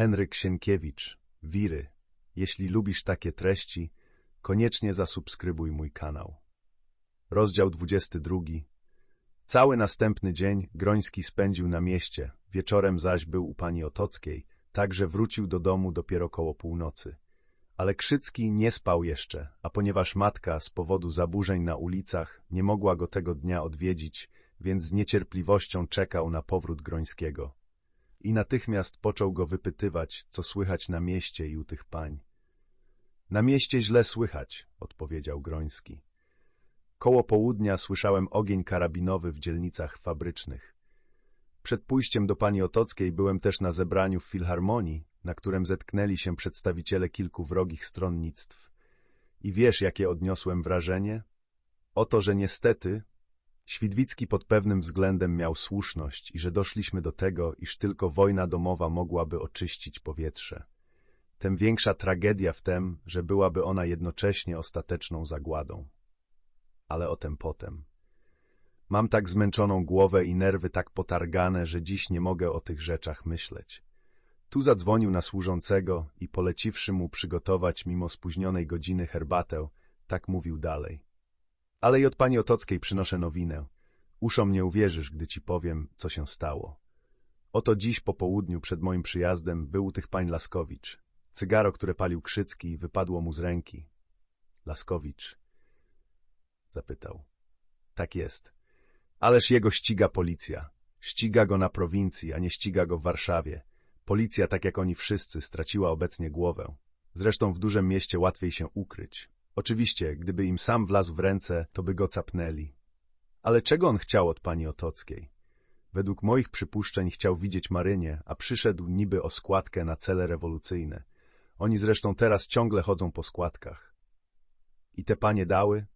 Henryk Sienkiewicz, Wiry. Jeśli lubisz takie treści, koniecznie zasubskrybuj mój kanał. Rozdział 22. Cały następny dzień Groński spędził na mieście, wieczorem zaś był u pani Otockiej, tak że wrócił do domu dopiero koło północy. Ale Krzycki nie spał jeszcze, a ponieważ matka z powodu zaburzeń na ulicach nie mogła go tego dnia odwiedzić, więc z niecierpliwością czekał na powrót Grońskiego. I natychmiast począł go wypytywać, co słychać na mieście i u tych pań. Na mieście źle słychać, odpowiedział Groński. Koło południa słyszałem ogień karabinowy w dzielnicach fabrycznych. Przed pójściem do pani Otockiej byłem też na zebraniu w Filharmonii, na którym zetknęli się przedstawiciele kilku wrogich stronnictw. I wiesz, jakie odniosłem wrażenie? Oto, że niestety Świdwicki pod pewnym względem miał słuszność i że doszliśmy do tego, iż tylko wojna domowa mogłaby oczyścić powietrze. Tem większa tragedia w tem, że byłaby ona jednocześnie ostateczną zagładą. Ale o tem potem. Mam tak zmęczoną głowę i nerwy tak potargane, że dziś nie mogę o tych rzeczach myśleć. Tu zadzwonił na służącego i poleciwszy mu przygotować mimo spóźnionej godziny herbatę, tak mówił dalej. Ale i od pani Otockiej przynoszę nowinę. Uszom nie uwierzysz, gdy ci powiem, co się stało. Oto dziś po południu przed moim przyjazdem był u tych pań Laskowicz. Cygaro, które palił Krzycki, wypadło mu z ręki. Laskowicz zapytał. Tak jest. Ależ jego ściga policja. Ściga go na prowincji, a nie ściga go w Warszawie. Policja, tak jak oni wszyscy, straciła obecnie głowę. Zresztą w dużym mieście łatwiej się ukryć. Oczywiście, gdyby im sam wlazł w ręce, to by go capnęli. Ale czego on chciał od pani Otockiej? Według moich przypuszczeń chciał widzieć Marynię, a przyszedł niby o składkę na cele rewolucyjne. Oni zresztą teraz ciągle chodzą po składkach. I te panie dały?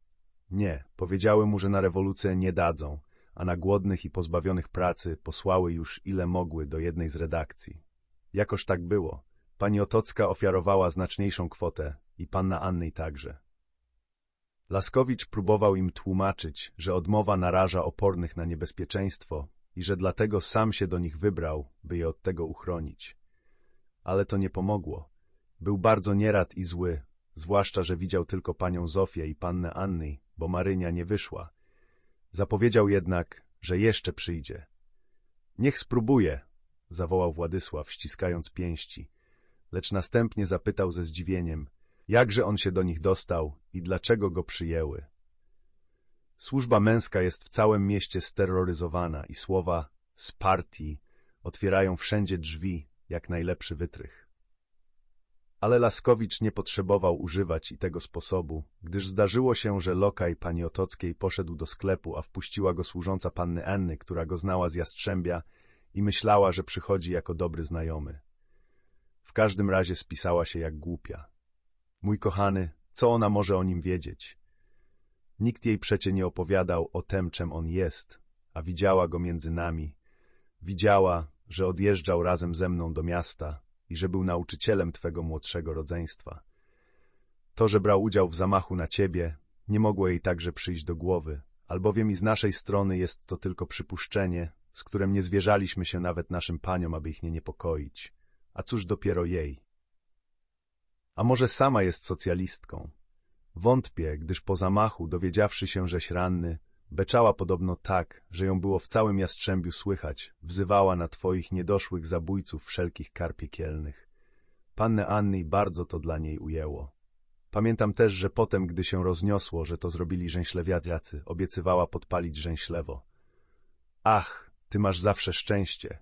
Nie, powiedziały mu, że na rewolucję nie dadzą, a na głodnych i pozbawionych pracy posłały już ile mogły do jednej z redakcji. Jakoż tak było. Pani Otocka ofiarowała znaczniejszą kwotę i panna Annej także. Laskowicz próbował im tłumaczyć, że odmowa naraża opornych na niebezpieczeństwo i że dlatego sam się do nich wybrał, by je od tego uchronić. Ale to nie pomogło. Był bardzo nierad i zły, zwłaszcza, że widział tylko panią Zofię i pannę Anny, bo Marynia nie wyszła. Zapowiedział jednak, że jeszcze przyjdzie. Niech spróbuje, zawołał Władysław, ściskając pięści, lecz następnie zapytał ze zdziwieniem, jakże on się do nich dostał i dlaczego go przyjęły. Służba męska jest w całym mieście steroryzowana i słowa z partii otwierają wszędzie drzwi, jak najlepszy wytrych. Ale Laskowicz nie potrzebował używać i tego sposobu, gdyż zdarzyło się, że lokaj pani Otockiej poszedł do sklepu, a wpuściła go służąca panny Anny, która go znała z Jastrzębia i myślała, że przychodzi jako dobry znajomy. W każdym razie spisała się jak głupia. Mój kochany, co ona może o nim wiedzieć? Nikt jej przecie nie opowiadał o tem, czym on jest, a widziała go między nami. Widziała, że odjeżdżał razem ze mną do miasta i że był nauczycielem twego młodszego rodzeństwa. To, że brał udział w zamachu na ciebie, nie mogło jej także przyjść do głowy, albowiem i z naszej strony jest to tylko przypuszczenie, z którym nie zwierzaliśmy się nawet naszym paniom, aby ich nie niepokoić. A cóż dopiero jej? A może sama jest socjalistką? Wątpię, gdyż po zamachu, dowiedziawszy się, żeś ranny, beczała podobno tak, że ją było w całym Jastrzębiu słychać, wzywała na twoich niedoszłych zabójców wszelkich kar piekielnych. Pannę Anny bardzo to dla niej ujęło. Pamiętam też, że potem, gdy się rozniosło, że to zrobili rzęślewiacy, obiecywała podpalić rzęślewo. Ach, ty masz zawsze szczęście.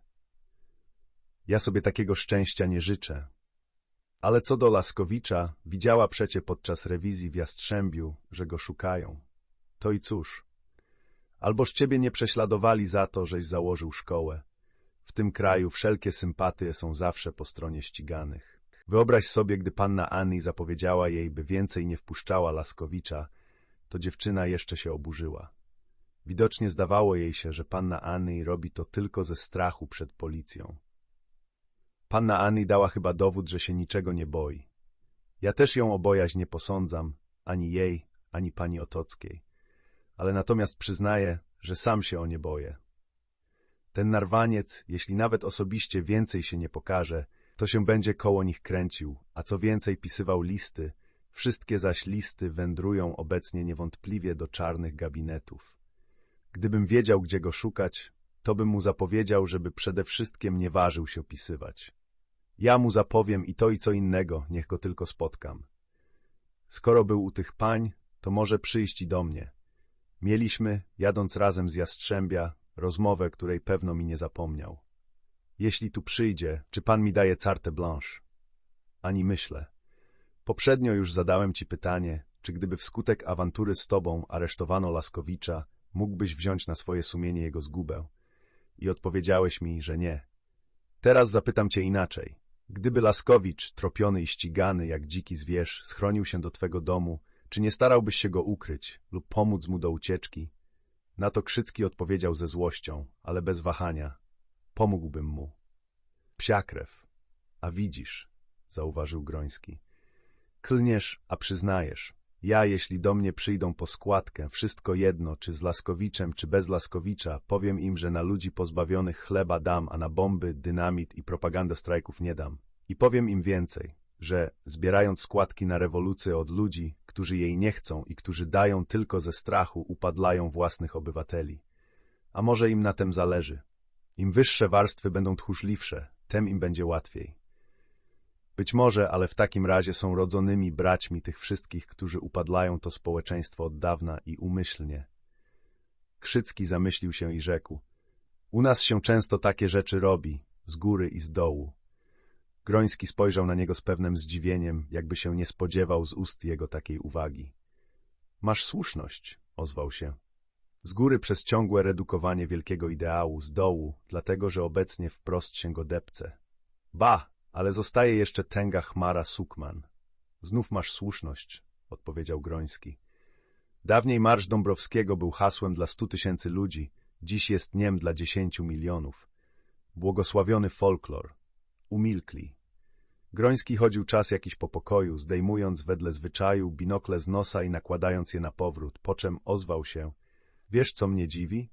Ja sobie takiego szczęścia nie życzę, ale co do Laskowicza, widziała przecie podczas rewizji w Jastrzębiu, że go szukają. To i cóż. Alboż ciebie nie prześladowali za to, żeś założył szkołę. W tym kraju wszelkie sympatie są zawsze po stronie ściganych. Wyobraź sobie, gdy panna Anni zapowiedziała jej, by więcej nie wpuszczała Laskowicza, to dziewczyna jeszcze się oburzyła. Widocznie zdawało jej się, że panna Anni robi to tylko ze strachu przed policją. Panna Anni dała chyba dowód, że się niczego nie boi. Ja też ją o bojaźń nie posądzam, ani jej, ani pani Otockiej. Ale natomiast przyznaję, że sam się o nie boję. Ten narwaniec, jeśli nawet osobiście więcej się nie pokaże, to się będzie koło nich kręcił, a co więcej pisywał listy, wszystkie zaś listy wędrują obecnie niewątpliwie do czarnych gabinetów. Gdybym wiedział, gdzie go szukać, to bym mu zapowiedział, żeby przede wszystkim nie ważył się opisywać. Ja mu zapowiem i to i co innego, niech go tylko spotkam. Skoro był u tych pań, to może przyjść i do mnie. Mieliśmy, jadąc razem z Jastrzębia, rozmowę, której pewno mi nie zapomniał. Jeśli tu przyjdzie, czy pan mi daje carte blanche? Ani myślę. Poprzednio już zadałem ci pytanie, czy gdyby wskutek awantury z tobą aresztowano Laskowicza, mógłbyś wziąć na swoje sumienie jego zgubę? I odpowiedziałeś mi, że nie. Teraz zapytam cię inaczej. Gdyby Laskowicz, tropiony i ścigany jak dziki zwierz, schronił się do twego domu, czy nie starałbyś się go ukryć lub pomóc mu do ucieczki? Na to Krzycki odpowiedział ze złością, ale bez wahania. Pomógłbym mu. Psia krew. A widzisz, zauważył Groński. Klniesz, a przyznajesz. Ja, jeśli do mnie przyjdą po składkę, wszystko jedno, czy z Laskowiczem, czy bez Laskowicza, powiem im, że na ludzi pozbawionych chleba dam, a na bomby, dynamit i propagandę strajków nie dam. I powiem im więcej, że zbierając składki na rewolucję od ludzi, którzy jej nie chcą i którzy dają tylko ze strachu, upadlają własnych obywateli. A może im na tym zależy. Im wyższe warstwy będą tchórzliwsze, tem im będzie łatwiej. Być może, ale w takim razie są rodzonymi braćmi tych wszystkich, którzy upadlają to społeczeństwo od dawna i umyślnie. Krzycki zamyślił się i rzekł. U nas się często takie rzeczy robi, z góry i z dołu. Groński spojrzał na niego z pewnym zdziwieniem, jakby się nie spodziewał z ust jego takiej uwagi. Masz słuszność, ozwał się. Z góry przez ciągłe redukowanie wielkiego ideału, z dołu, dlatego że obecnie wprost się go depce. Ba, ale zostaje jeszcze tęga chmara Sukman. Znów masz słuszność, odpowiedział Groński. Dawniej Marsz Dąbrowskiego był hasłem dla stu tysięcy ludzi, dziś jest niem dla dziesięciu milionów. Błogosławiony folklor. Umilkli. Groński chodził czas jakiś po pokoju, zdejmując wedle zwyczaju binokle z nosa i nakładając je na powrót, po czym ozwał się. Wiesz, co mnie dziwi?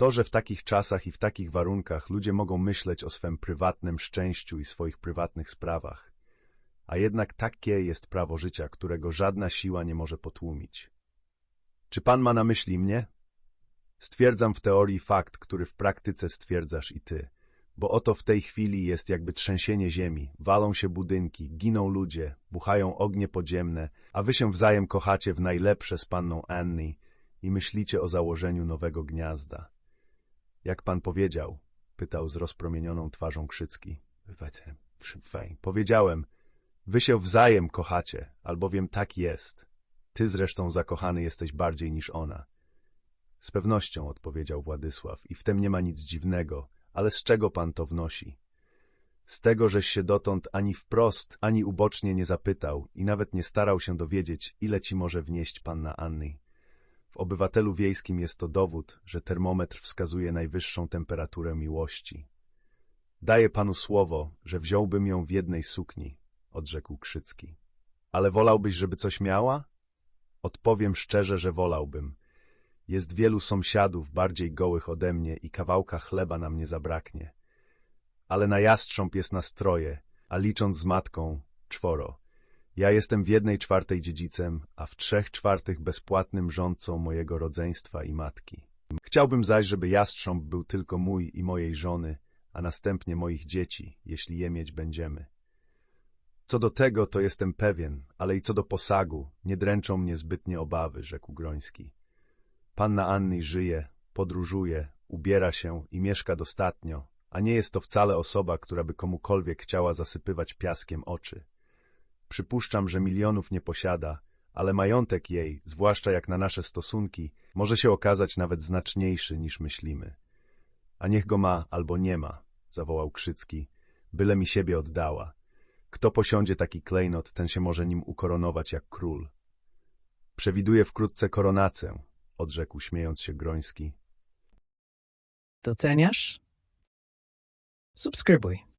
To, że w takich czasach i w takich warunkach ludzie mogą myśleć o swym prywatnym szczęściu i swoich prywatnych sprawach. A jednak takie jest prawo życia, którego żadna siła nie może potłumić. Czy pan ma na myśli mnie? Stwierdzam w teorii fakt, który w praktyce stwierdzasz i ty. Bo oto w tej chwili jest jakby trzęsienie ziemi, walą się budynki, giną ludzie, buchają ognie podziemne, a wy się wzajem kochacie w najlepsze z panną Annie i myślicie o założeniu nowego gniazda. Jak pan powiedział, pytał z rozpromienioną twarzą Krzycki. Powiedziałem, wy się wzajem kochacie, albowiem tak jest. Ty zresztą zakochany jesteś bardziej niż ona. Z pewnością, odpowiedział Władysław, i w tym nie ma nic dziwnego, ale z czego pan to wnosi? Z tego, żeś się dotąd ani wprost, ani ubocznie nie zapytał i nawet nie starał się dowiedzieć, ile ci może wnieść panna Anny. W obywatelu wiejskim jest to dowód, że termometr wskazuje najwyższą temperaturę miłości. Daję panu słowo, że wziąłbym ją w jednej sukni, odrzekł Krzycki. Ale wolałbyś, żeby coś miała? Odpowiem szczerze, że wolałbym. Jest wielu sąsiadów bardziej gołych ode mnie i kawałka chleba nam nie zabraknie. Ale na jastrząb jest nastroje, a licząc z matką, czworo. Ja jestem w jednej czwartej dziedzicem, a w trzech czwartych bezpłatnym rządcą mojego rodzeństwa i matki. Chciałbym zaś, żeby jastrząb był tylko mój i mojej żony, a następnie moich dzieci, jeśli je mieć będziemy. Co do tego, to jestem pewien, ale i co do posagu, nie dręczą mnie zbytnie obawy, rzekł Groński. Panna Anny żyje, podróżuje, ubiera się i mieszka dostatnio, a nie jest to wcale osoba, która by komukolwiek chciała zasypywać piaskiem oczy. Przypuszczam, że milionów nie posiada, ale majątek jej, zwłaszcza jak na nasze stosunki, może się okazać nawet znaczniejszy niż myślimy. A niech go ma albo nie ma, zawołał Krzycki, byle mi siebie oddała. Kto posiądzie taki klejnot, ten się może nim ukoronować jak król. Przewiduję wkrótce koronacę, odrzekł śmiejąc się Groński. Doceniasz? Subskrybuj.